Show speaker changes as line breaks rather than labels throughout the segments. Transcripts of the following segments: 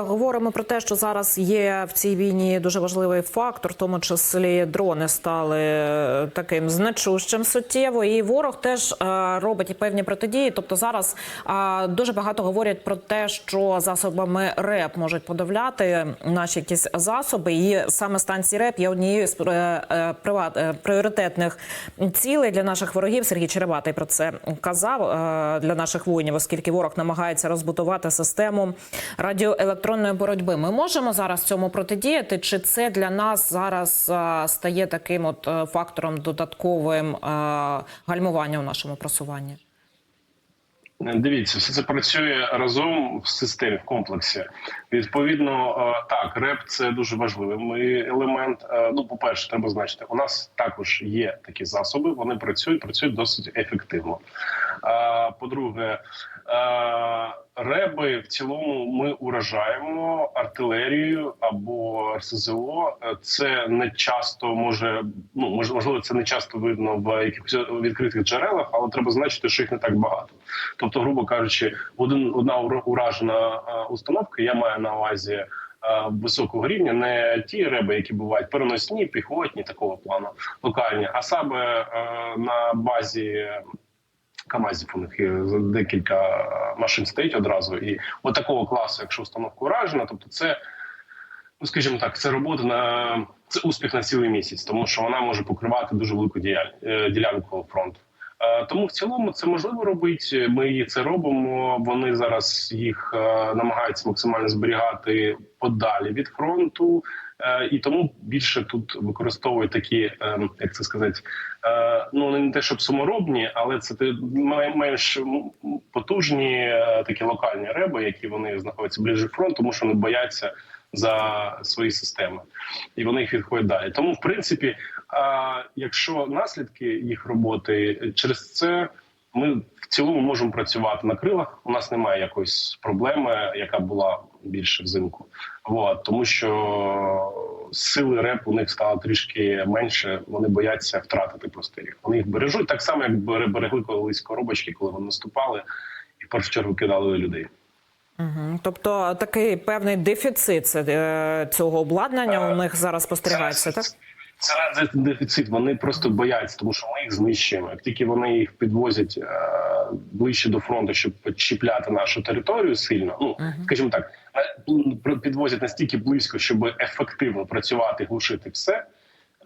Говоримо про те, що зараз є в цій війні дуже важливий фактор, в тому числі дрони стали е, таким значущим суттєво. І ворог теж е, робить певні протидії. Тобто зараз е, дуже багато говорять про те, що засобами РЕП можуть подавляти наші якісь засоби. І саме станції РЕП є однією з пріоритетних цілей для наших ворогів. Сергій Черебатий про це казав для наших воїнів, оскільки ворог намагається розбудувати систему радіоелектронної боротьби. Ми можемо зараз цьому протидіяти? Чи це для нас зараз стає таким от е, фактором додатковим гальмування у нашому просуванні?
Дивіться, все це працює разом в системі, в комплексі. Відповідно, е, так, реп це дуже важливий елемент. Е, Ну, по перше, треба значити, у нас також є такі засоби. Вони працюють, працюють досить ефективно. Е, По-друге, реби в цілому ми уражаємо артилерією або РСЗО. Це не часто може ну мож- можливо, це не часто видно в якихось відкритих джерелах, але треба значити, що їх не так багато. Тобто, грубо кажучи, один одна ура- уражена установка. Я маю на увазі високого рівня, не ті реби, які бувають переносні, піхотні такого плану, локальні, а саме е, на базі. Камазів у них є декілька машин стоїть одразу, і от такого класу, якщо установка уражена, тобто це, ну скажімо так, це робота на це успіх на цілий місяць, тому що вона може покривати дуже велику е, ділянку фронту. Е, Тому в цілому це можливо робити. Ми це робимо. Вони зараз їх е, намагаються максимально зберігати подалі від фронту, і тому більше тут використовують такі, е, як це сказати, е, ну не те, щоб саморобні, але це менш потужні е, такі локальні реби, які вони знаходяться ближче фронту, тому що вони бояться за свої системи, і вони їх відходять далі. Тому, в принципі, якщо наслідки їх роботи через це. Ми в цілому можемо працювати на крилах. У нас немає якоїсь проблеми, яка була більше взимку. От, тому що сили реп у них стало трішки менше. Вони бояться втратити просто їх. Вони їх бережуть так само, як бере- берегли колись коробочки, коли вони наступали і в першу чергу кидали людей.
Угу. Тобто такий певний дефіцит е, цього обладнання у них зараз спостерігається, так?
Це дефіцит. Вони просто бояться, тому що ми їх знищуємо. Як тільки вони їх підвозять е, ближче до фронту, щоб чіпляти нашу територію сильно, ну скажімо так, е, підвозять настільки близько, щоб ефективно працювати, глушити все.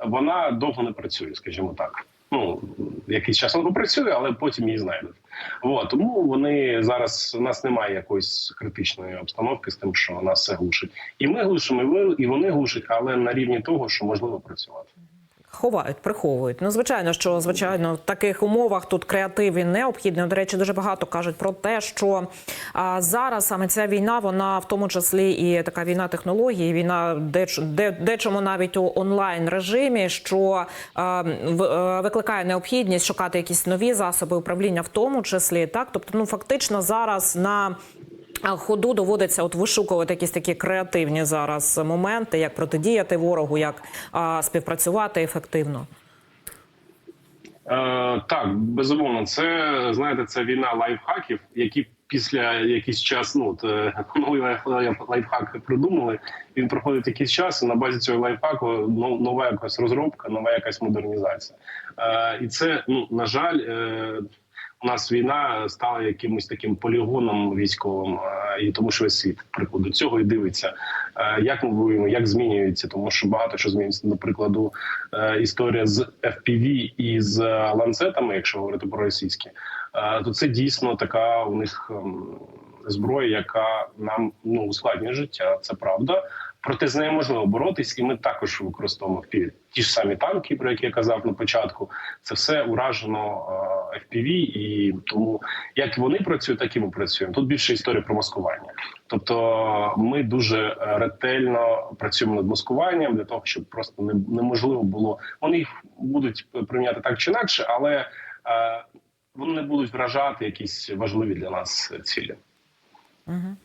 Вона довго не працює, скажімо так. Ну якийсь час вона попрацює, але потім її знайдуть. От, тому вони зараз у нас немає якоїсь критичної обстановки з тим, що нас все глушить. І ми глушимо, і вони глушать, але на рівні того, що можливо працювати.
Ховають, приховують. Ну, звичайно, що звичайно в таких умовах тут креатив він необхідний. До речі, дуже багато кажуть про те, що а, зараз саме ця війна, вона в тому числі і така війна технологій, війна деч, де, дечому навіть у онлайн режимі, що а, в, е, викликає необхідність шукати якісь нові засоби управління, в тому числі так. Тобто, ну фактично зараз на а Ходу доводиться от вишукувати якісь такі креативні зараз моменти, як протидіяти ворогу, як а, співпрацювати ефективно.
Е, так, безумовно, це знаєте, це війна лайфхаків, які після якийсь час, ну от, е, новий лайфхак придумали. Він проходить якийсь час. і На базі цього лайфхаку ну, нова якась розробка, нова якась модернізація. Е, і це ну на жаль. Е, у нас війна стала якимось таким полігоном військовим, е, і тому що весь світ до цього і дивиться, е, як ми воюємо, як змінюється, тому що багато що змінюється. До прикладу, е, історія з FPV і з ланцетами, якщо говорити про російські, то це дійсно така у них ем, зброя, яка нам ну ускладнює життя. Це правда. Проте з нею можливо боротись, і ми також використовуємо ті ж самі танки, про які я казав на початку. Це все уражено FPV, і тому як вони працюють, так і ми працюємо. Тут більше історія про маскування. Тобто, ми дуже е, ретельно працюємо над маскуванням для того, щоб просто не, неможливо було. Вони їх будуть прийняти так чи інакше, але е, вони не будуть вражати якісь важливі для нас цілі.
Угу.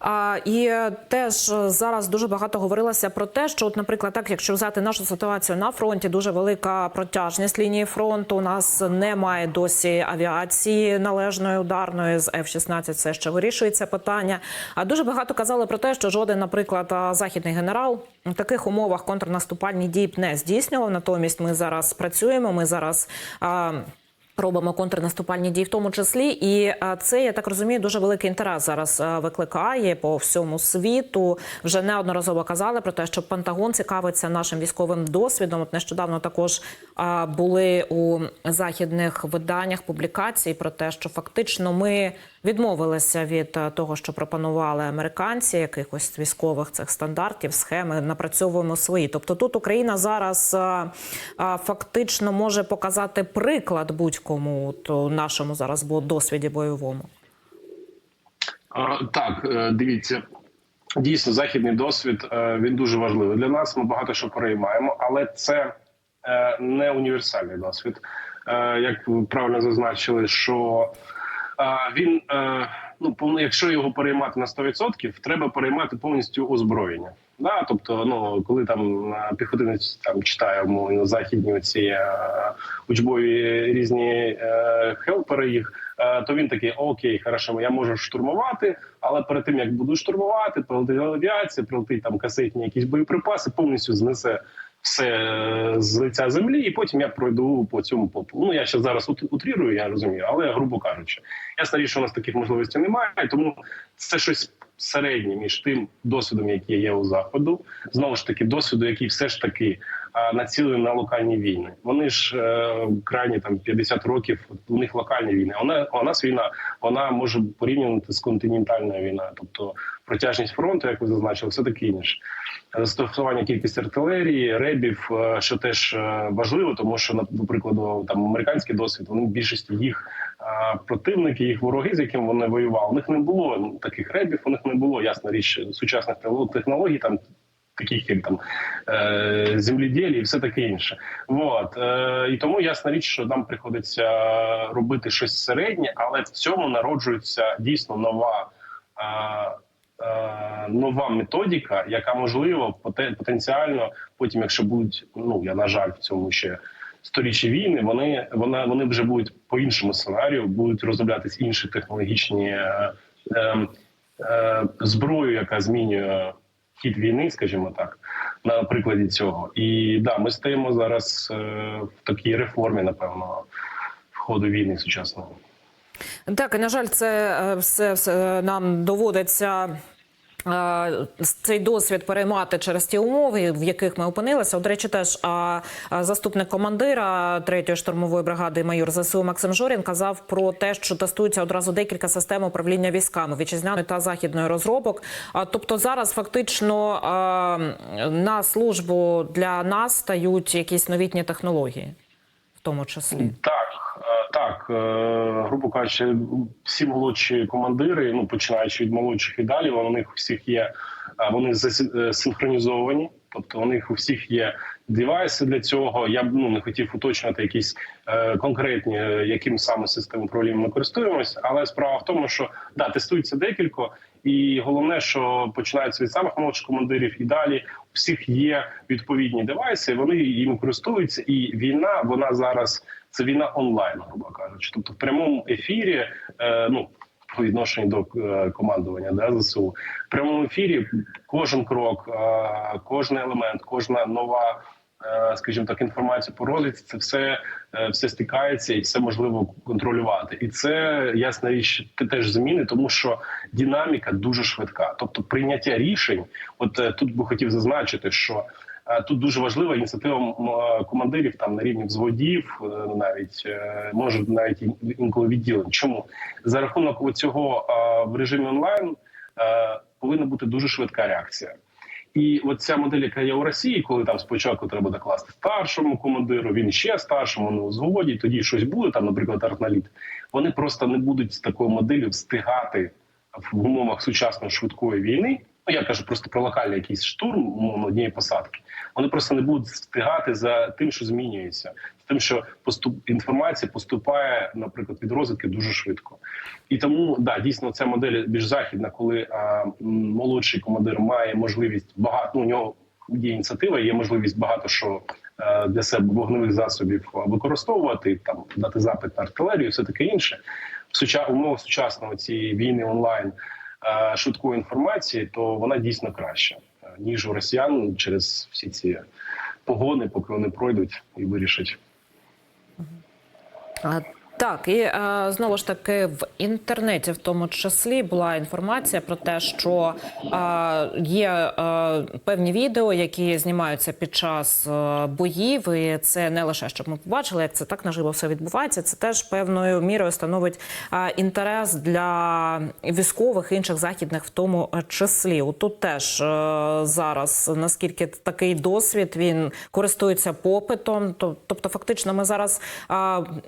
А, і е, теж зараз дуже багато говорилося про те, що, от, наприклад, так, якщо взяти нашу ситуацію на фронті, дуже велика протяжність лінії фронту. У нас немає досі авіації належної ударної з F-16 Все ще вирішується питання. А дуже багато казали про те, що жоден, наприклад, західний генерал в таких умовах контрнаступальні дії б не здійснював. Натомість ми зараз працюємо. Ми зараз. А, Робимо контрнаступальні дії, в тому числі, і це я так розумію, дуже великий інтерес зараз викликає по всьому світу. Вже неодноразово казали про те, що Пентагон цікавиться нашим військовим досвідом. От нещодавно також були у західних виданнях публікації про те, що фактично ми відмовилися від того, що пропонували американці, якихось військових цих стандартів, схеми напрацьовуємо свої. Тобто тут Україна зараз фактично може показати приклад будь-кому от, нашому зараз бо- досвіді бойовому.
Так, е, дивіться. Дійсно, західний досвід е, він дуже важливий для нас. Ми багато що переймаємо, але це е, не універсальний досвід. Як ви правильно зазначили, що він ну якщо його переймати на 100%, треба переймати повністю озброєння. Да, тобто, ну коли там е, піхотинець там читає мовно західні оці е, учбові різні е, хелпери їх, то він такий окей, хорошо, я можу штурмувати, але перед тим як буду штурмувати, прилетить авіація, прилетить там касетні якісь боєприпаси, повністю знесе все з лиця землі, і потім я пройду по цьому попу. Ну я ще зараз ут- утрірую, я розумію, але грубо кажучи, ясна річ, що у нас таких можливостей немає, тому це щось середнє між тим досвідом, який є у заходу, знову ж таки, досвіду, який все ж таки націлений на локальні війни. Вони ж е, крайні там 50 років. У них локальні війни. Вона у нас війна, вона може порівнювати з континентальною війною, тобто протяжність фронту, як ви зазначили, все таке інше. Застосування кількості артилерії, ребів, е, що теж е, важливо, тому що на до прикладу там американський досвід, вони більшості їх противники, їх вороги, з якими вони воювали. У них не було ну, таких ребів, у них не було ясна річ сучасних технологій там. Таких як там е, земліділі і все таке інше. Вот. Е, і тому ясна річ, що нам приходиться робити щось середнє, але в цьому народжується дійсно нова. Е, е, Нова методика, яка можливо потенціально потім, якщо будуть ну я на жаль в цьому ще сторіччі війни, вони вона вони вже будуть по іншому сценарію, будуть розроблятись інші технологічні е, е, е, зброю, яка змінює хід війни, скажімо так, на прикладі цього. І да, ми стаємо зараз е, в такій реформі, напевно, ходу війни сучасного.
Так, і на жаль, це е, все, все нам доводиться. Цей досвід переймати через ті умови, в яких ми опинилися. От, До речі, теж заступник командира 3-ї штурмової бригади майор ЗСУ Максим Жорін казав про те, що тестується одразу декілька систем управління військами вітчизняної та західної розробок. Тобто зараз фактично на службу для нас стають якісь новітні технології, в тому числі.
Так, так, е, грубо кажучи, всі молодші командири, ну починаючи від молодших і далі, у них всіх є е, вони засі- е, тобто у них у всіх є девайси для цього. Я б ну не хотів уточнювати якісь е, конкретні, яким саме систем управління ми користуємося, але справа в тому, що да, тестується декілька, і головне, що починається від самих молодших командирів, і далі у всіх є відповідні девайси. Вони їм користуються, і війна вона зараз це війна онлайн, грубо кажучи. Тобто в прямому ефірі, е, ну по відношенню до е, командування да, ЗСУ, в прямому ефірі кожен крок, е, кожен елемент, кожна нова. е, Скажімо так, інформація по розвідці, це все, е, все стикається і все можливо контролювати. І це ясна річ, те- теж зміни, тому що динаміка дуже швидка. Тобто прийняття рішень, от е, тут би хотів зазначити, що Тут дуже важлива ініціатива е, командирів там на рівні взводів, е, навіть е, може навіть інколи відділень. Чому за рахунок цього в режимі онлайн е, повинна бути дуже швидка реакція. І от ця модель, яка є у Росії, коли там спочатку треба докласти старшому командиру, він ще старшому на взводі, тоді щось буде там, наприклад, артналіт. Вони просто не будуть з такою моделлю встигати в умовах сучасної швидкої війни. Ну я кажу просто про локальний якийсь штурм умовно однієї посадки. вони просто не будуть встигати за тим, що змінюється, з тим, що поступ інформація поступає, наприклад, від розвідки дуже швидко. І тому да дійсно ця модель більш західна, коли а, молодший командир має можливість багато ну, у нього є ініціатива, є можливість багато що е, для себе вогневих засобів використовувати, там дати запит на артилерію, все таке інше. В суча умовах сучасного цієї війни онлайн швидкої інформації, то вона дійсно краща е, ніж у росіян через всі ці погони, поки вони пройдуть і вирішать.
А, Так, і е, знову ж таки в інтернеті, в тому числі, була інформація про те, що е, є е, певні відео, які знімаються під час боїв. І це не лише щоб ми побачили, як це так наживо все відбувається. Це теж певною мірою становить інтерес для військових інших західних, в тому числі. Тут теж зараз наскільки такий досвід він користується попитом. То- Тобто, фактично, ми зараз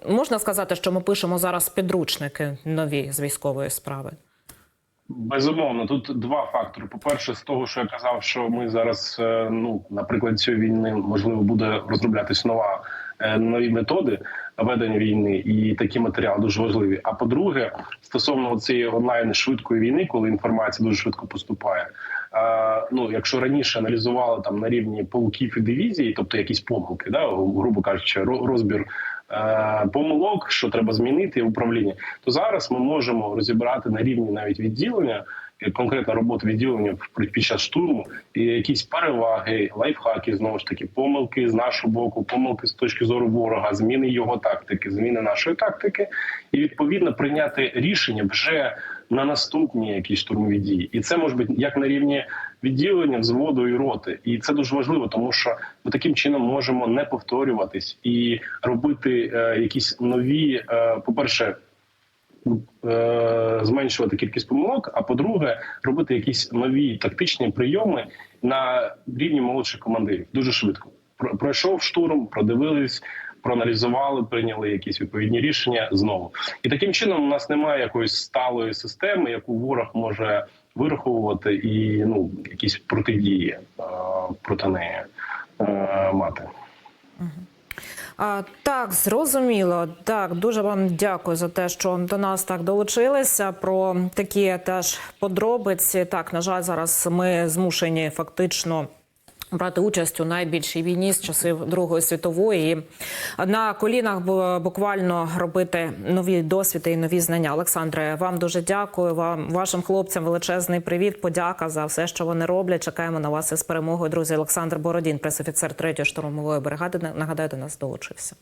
можна сказати, що ми пишемо зараз підручники нові з військової справи.
Безумовно, тут два фактори. По-перше, з того, що я казав, що ми зараз, е, ну наприклад, цієї війни можливо буде розроблятись нова е, нові методи ведення війни, і такі матеріали дуже важливі. А по-друге, стосовно цієї онлайн швидкої війни, коли інформація дуже швидко поступає. е, Ну, якщо раніше аналізували там на рівні полків і дивізії, тобто якісь помилки, да, грубо кажучи, розбір помилок, що треба змінити управління, то зараз ми можемо розібрати на рівні навіть відділення. е, Конкретна робота відділення під час штурму і якісь переваги, лайфхаки знову ж таки, помилки з нашого боку, помилки з точки зору ворога, зміни його тактики, зміни нашої тактики, і відповідно прийняти рішення вже на наступні якісь штурмові дії. І це може бути як на рівні відділення, взводу і роти. І це дуже важливо, тому що ми таким чином можемо не повторюватись і робити е, якісь нові, е, по-перше, е, зменшувати кількість помилок. А по-друге, робити якісь нові тактичні прийоми на рівні молодших командирів дуже швидко. Про- Пройшов штурм, продивились. Проаналізували, прийняли якісь відповідні рішення знову, і таким чином у нас немає якоїсь сталої системи, яку ворог може вираховувати і ну якісь протидії е, проти неї е, мати.
А, так, зрозуміло. Так, дуже вам дякую за те, що до нас так долучилися. Про такі теж подробиці. Так, на жаль, зараз ми змушені фактично. Брати участь у найбільшій війні з часів Другої світової на колінах буквально робити нові досвіди і нові знання. Олександре, вам дуже дякую. Вам вашим хлопцям величезний привіт. Подяка за все, що вони роблять. Чекаємо на вас із перемогою. Друзі, Олександр Бородін, пресофіцер 3-ї штурмової бригади. Нагадаю, до нас долучився.